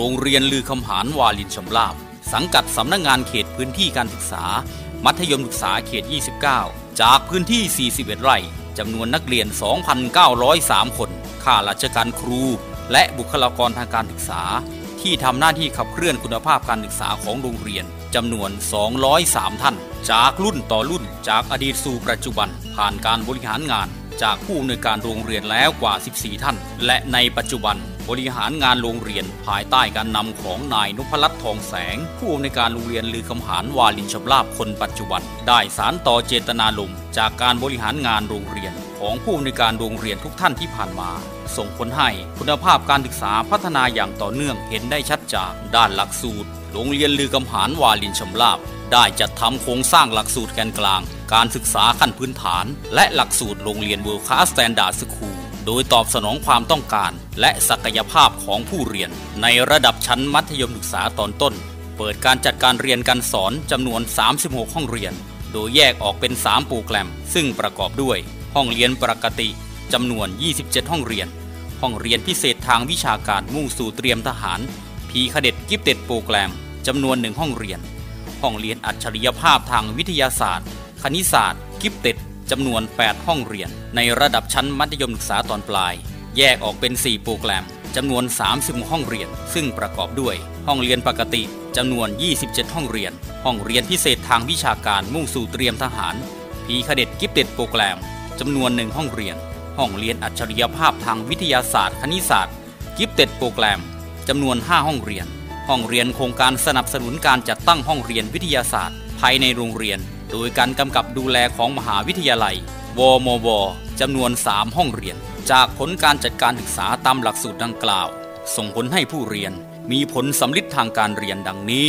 รงเรียนลือคำหารวาลินชำราบ สังกัดสำนักงงานเขตพื้นที่การศึกษา มัธยมศึกษาเขต 29 จากพื้นที่ 41 ไร่จำนวนนักเรียน 2,903 คน ข้าราชการครู และบุคลากรทางการศึกษา ที่ทำหน้าที่ขับเคลื่อนคุณภาพการศึกษาของโรงเรียนจำนวน 203 ท่าน จากรุ่นต่อรุ่น จากอดีตสู่ปัจจุบัน ผ่านการบริหารงาน จากผู้อำนวยการโรงเรียนแล้วกว่า 14 ท่าน และในปัจจุบัน บริหารงานโรงเรียนภายใต้การนำของนายนพรัตน์ทองแสง ผู้อำนวยการโรงเรียนลือคำหารวาลินชำราบคนปัจจุบัน ได้สารต่อเจตนารมจากการบริหารงานโรงเรียน ของผู้อำนวยการโรงเรียนทุกท่านที่ผ่านมา ส่งผลให้คุณภาพการศึกษาพัฒนาอย่างต่อเนื่องเห็นได้ชัดจากด้านหลักสูตร โรงเรียนลือกำหารวาลินชำราบได้จัดทำโครงสร้างหลักสูตรแกนกลาง การศึกษาขั้นพื้นฐาน และหลักสูตรโรงเรียนเวิร์คลาสแตนดาร์ดสคูล โดยตอบสนองความต้องการ และศักยภาพของผู้เรียน ในระดับชั้นมัธยมศึกษาตอนต้น เปิดการจัดการเรียนการสอนจำนวน 36 ห้องเรียน โดยแยกออกเป็น 3 โปรแกรม ซึ่งประกอบด้วย ห้องเรียนปกติจำนวน 27 ห้องเรียน ห้องเรียนพิเศษทางวิชาการมุ่งสู่เตรียมทหาร พีคเด็ดกิฟเต็ดโปรแกรมจำนวนหนึ่งห้องเรียน ห้องเรียนอัจฉริยภาพทางวิทยาศาสตร์ คณิตศาสตร์ กิฟเต็ด จำนวน 8 ห้องเรียน ในระดับชั้นมัธยมศึกษาตอนปลาย แยกออกเป็น 4 โปรแกรมจำนวน 30 ห้องเรียน ซึ่งประกอบด้วย ห้องเรียนปกติจำนวน 27 ห้องเรียน ห้องเรียนพิเศษทางวิชาการมุ่งสู่เตรียมทหารพีคเด็ดกิฟเต็ดโปรแกรมจำนวนหนึ่งห้องเรียน ห้องเรียนอัจฉริยภาพทางวิทยาศาสตร์ คณิตศาสตร์ กิฟเต็ดโปรแกรมจำนวน 5 ห้องเรียน ห้องเรียนโครงการสนับสนุนการจัดตั้งห้องเรียนวิทยาศาสตร์ ภายในโรงเรียน โดยการกำกับดูแลของมหาวิทยาลัย วมวจำนวน 3 ห้องเรียน จากผลการจัดการศึกษาตามหลักสูตรดังกล่าว ส่งผลให้ผู้เรียนมีผลสำลิดทางการเรียนดังนี้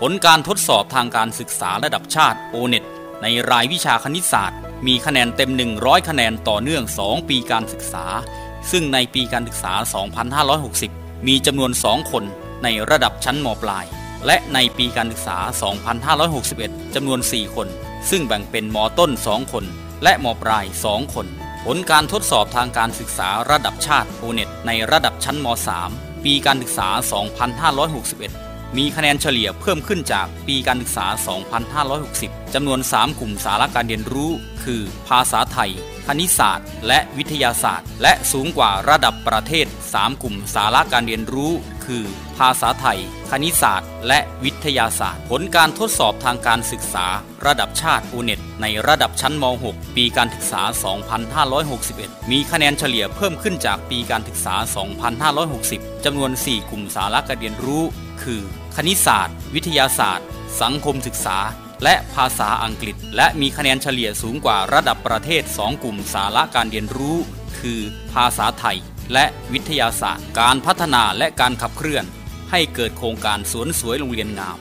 ผลการทดสอบทางการศึกษาระดับชาติโอเน็ตในรายวิชาคณิตศาสตร์ มีคะแนนเต็ม 100 คะแนนต่อเนื่อง 2 ปีการศึกษา ซึ่งในปีการศึกษา 2560 มีจำนวน 2 คนในระดับชั้นมปลาย และในปีการศึกษา 2561 จำนวน 4 คน ซึ่งแบ่งเป็นมต้น 2 คน และมปลาย 2 คน ผลการทดสอบทางการศึกษาระดับชาติโอเน็ตในระดับชั้นม .3 ปีการศึกษา 2561 มีคะแนนเฉลี่ยเพิ่มขึ้นจากปีการศึกษา 2560 จำนวน 3 กลุ่มสาระการเรียนรู้ คือ ภาษาไทย คณิตศาสตร์ และวิทยาศาสตร์ และสูงกว่าระดับประเทศ 3 กลุ่มสาระการเรียนรู้ คือ ภาษาไทย คณิตศาสตร์ และวิทยาศาสตร์ ผลการทดสอบทางการศึกษา ระดับชาติอูเน็ตในระดับชั้นม .6 ปีการศึกษา 2561 มีคะแนนเฉลี่ยเพิ่มขึ้นจากปีการศึกษา 2560 จำนวน 4 กลุ่มสาระการเรียนรู้ คือ คณิตศาสตร์ วิทยาศาสตร์ สังคมศึกษาและภาษาอังกฤษ และมีคะแนนเฉลี่ยสูงกว่าระดับประเทศ 2 กลุ่มสาระการเรียนรู้ คือ ภาษาไทย และวิทยาศาสตร์ การพัฒนาและการขับเคลื่อน ให้เกิดโครงการสวนสวยโรงเรียนงาม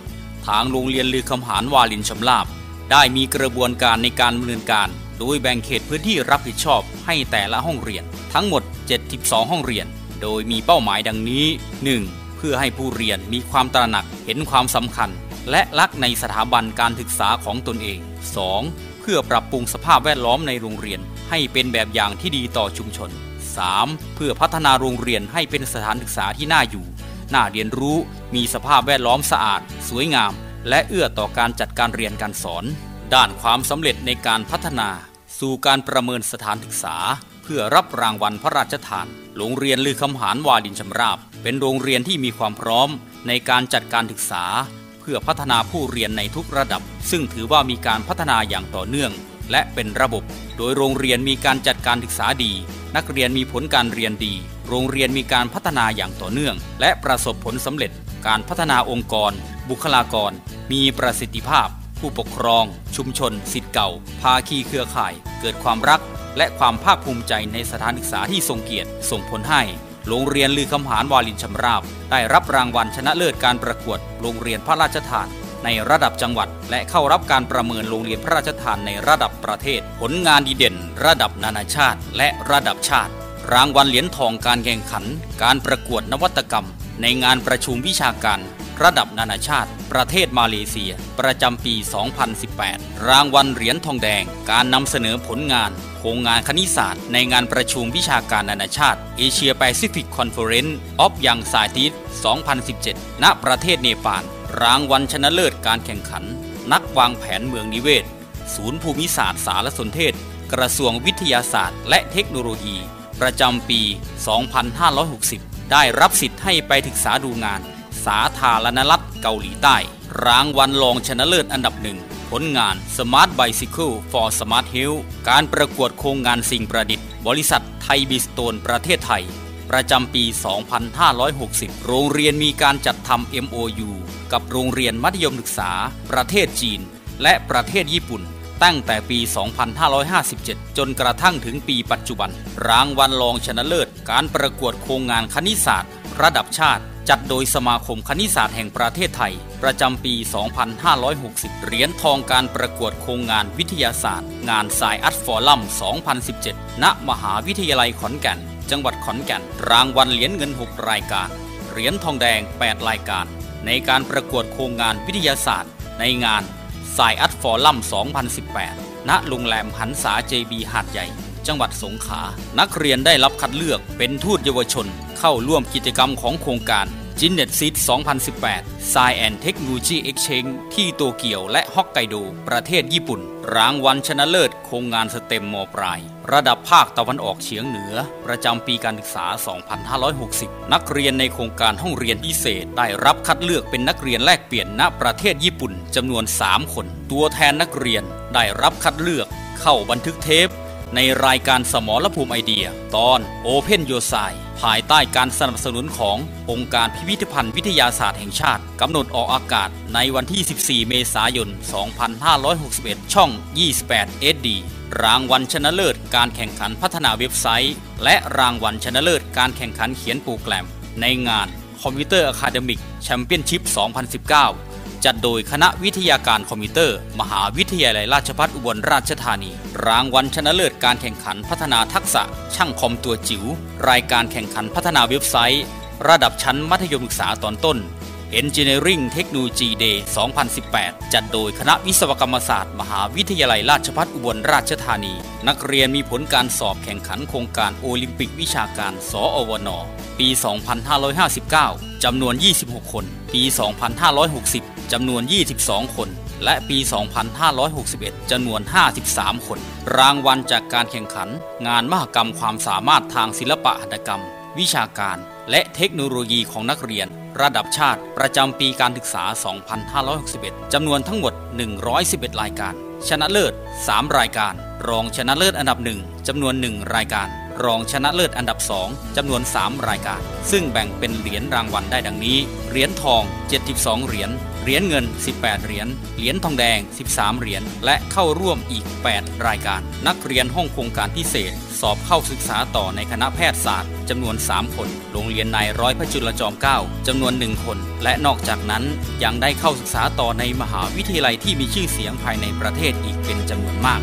ทางโรงเรียนลือคำหารวาลินชำลาบ ได้มีกระบวนการในการดำเนินการ โดยแบ่งเขตพื้นที่รับผิดชอบให้แต่ละห้องเรียน ทั้งหมด 72 ห้องเรียน โดยมีเป้าหมายดังนี้ 1. เพื่อให้ผู้เรียนมีความตระหนักเห็นความสำคัญ และรักในสถาบันการศึกษาของตนเอง 2. เพื่อปรับปรุงสภาพแวดล้อมในโรงเรียนให้เป็นแบบอย่างที่ดีต่อชุมชน 3. เพื่อพัฒนาโรงเรียนให้เป็นสถานศึกษาที่น่าอยู่ น่าเรียนรู้ มีสภาพแวดล้อมสะอาด สวยงาม และเอื้อต่อการจัดการเรียนการสอน ด้านความสำเร็จในการพัฒนา สู่การประเมินสถานศึกษา เพื่อรับรางวัลพระราชทาน โรงเรียนลือคำหารวาดินชำราบ เป็นโรงเรียนที่มีความพร้อม ในการจัดการศึกษา เพื่อพัฒนาผู้เรียนในทุกระดับ ซึ่งถือว่ามีการพัฒนาอย่างต่อเนื่อง และเป็นระบบ โดยโรงเรียนมีการจัดการศึกษาดี นักเรียนมีผลการเรียนดี โรงเรียนมีการพัฒนาอย่างต่อเนื่อง และประสบผลสำเร็จ การพัฒนาองค์กร บุคลากร มีประสิทธิภาพ ผู้ปกครอง ชุมชนสิทธิ์เก่า ภาคีเครือข่าย เกิดความรัก และความภาคภูมิใจในสถานศึกษาที่ทรงเกียรติ ส่งผลให้โรงเรียนลือคำหารวาลินชำราบ ได้รับรางวัลชนะเลิศการประกวด โรงเรียนพระราชทาน ในระดับจังหวัด และเข้ารับการประเมินโรงเรียนพระราชทานในระดับประเทศ ผลงานดีเด่น ระดับนานาชาติ และระดับชาติ รางวัลเหรียญทองการแข่งขัน การประกวดนวัตกรรม ในงานประชุมวิชาการ ระดับนานาชาติ ประเทศมาเลเซีย ประจำปี 2018 รางวัลเหรียญทองแดง การนำเสนอผลงานโครงงานคณิตศาสตร์ในงานประชุมวิชาการนานาชาติเอเชียแปซิฟิกคอนเฟอเรนซ์ออฟยังสายติส2017 ณ ประเทศเนปาล รางวัลชนะเลิศการแข่งขัน นักวางแผนเมืองนิเวศ ศูนย์ภูมิศาสตร์สารสนเทศ กระทรวงวิทยาศาสตร์ และเทคโนโลยี ประจำปี 2560 ได้รับสิทธิ์ให้ไปศึกษาดูงาน สาธารณรัฐเกาหลีใต้ รางวัลรองชนะเลิศอันดับหนึ่งผลงาน Smart Bicycle for Smart Health การประกวดโครงงานสิ่งประดิษฐ์ บริษัทไทยบิสโตนประเทศไทย ประจำปี 2560 โรงเรียนมีการจัดทำ MOU กับโรงเรียนมัธยมศึกษา ประเทศจีน และประเทศญี่ปุ่น ตั้งแต่ปี 2557 จนกระทั่งถึงปีปัจจุบัน รางวัลรองชนะเลิศ การประกวดโครงงานคณิตศาสตร์ ระดับชาติ จัดโดยสมาคมคณิตศาสตร์แห่งประเทศไทย ประจำปี 2560 เหรียญทองการประกวดโครงงานวิทยาศาสตร์ งานสายอัดฟอรัม 2017 ณ มหาวิทยาลัยขอนแก่น จังหวัดขอนแก่น รางวัลเหรียญเงิน 6 รายการ เหรียญทองแดง 8 รายการ ในการประกวดโครงงานวิทยาศาสตร์ ในงานสายอัดฟอรัม 2018 ณ โรงแรมหันษาเจบีหาดใหญ่ จังหวัดสงขลา นักเรียนได้รับคัดเลือกเป็นทูตเยาวชน เข้าร่วมกิจกรรมของโครงการ จินเน็ตซิต2018 Science and Technology Exchange ที่โตเกียวและฮอกไกโด ประเทศญี่ปุ่น รางวัลชนะเลิศโครงงานสเต็มมปลาย ระดับภาคตะวันออกเฉียงเหนือ ประจำปีการศึกษา 2560 นักเรียนในโครงการห้องเรียนพิเศษ ได้รับคัดเลือกเป็นนักเรียนแลกเปลี่ยนณประเทศญี่ปุ่นจำนวน 3 คน ตัวแทนนักเรียนได้รับคัดเลือกเข้าบันทึกเทป ในรายการสมรภูมิไอเดีย ตอน Open Your Side ภายใต้การสนับสนุนขององค์การพิพิธภัณฑ์วิทยาศาสตร์แห่งชาติ กำหนดออกอากาศในวันที่ 14 เมษายน 2561 ช่อง 28 SD รางวัลชนะเลิศการแข่งขันพัฒนาเว็บไซต์ และรางวัลชนะเลิศการแข่งขันเขียนโปรแกรม ในงานคอมพิวเตอร์อะคาเดมิกแชมเปี้ยนชิพ 2019 จัดโดยคณะวิทยาการคอมพิวเตอร์ มหาวิทยาลัยราชภัฏอุบลราชธานี รางวัลชนะเลิศการแข่งขันพัฒนาทักษะ ช่างคอมตัวจิ๋ว รายการแข่งขันพัฒนาเว็บไซต์ ระดับชั้นมัธยมศึกษาตอนต้น Engineering Technology Day 2018 จัดโดยคณะวิศวกรรมศาสตร์ มหาวิทยาลัยราชภัฏอุบลราชธานี นักเรียนมีผลการสอบแข่งขันโครงการโอลิมปิกวิชาการ สอวนปี 2559 จำนวน 26 คน ปี 2560 จำนวน 22 คน และปี 2561จำนวน 53 คน รางวัลจากการแข่งขัน งานมหกรรมความสามารถทางศิลปะหัตถกรรม วิชาการ และเทคโนโลยีของนักเรียน ระดับชาติประจำปีการศึกษา 2561จำนวนทั้งหมด 111 รายการ ชนะเลิศ 3 รายการ รองชนะเลิศอันดับ 1จำนวน 1 รายการรองชนะเลิศอันดับ 2 จำนวน 3 รายการ ซึ่งแบ่งเป็นเหรียญรางวัลได้ดังนี้ เหรียญทอง 72 เหรียญ เหรียญเงิน 18 เหรียญ เหรียญทองแดง 13 เหรียญ และเข้าร่วมอีก 8 รายการ นักเรียนห้องโครงการพิเศษ สอบเข้าศึกษาต่อในคณะแพทยศาสตร์จำนวน 3 คน โรงเรียนนายร้อยพระจุลจอมเกล้าจำนวน 1 คน และนอกจากนั้นยังได้เข้าศึกษาต่อในมหาวิทยาลัยที่มีชื่อเสียงภายในประเทศอีกเป็นจำนวนมาก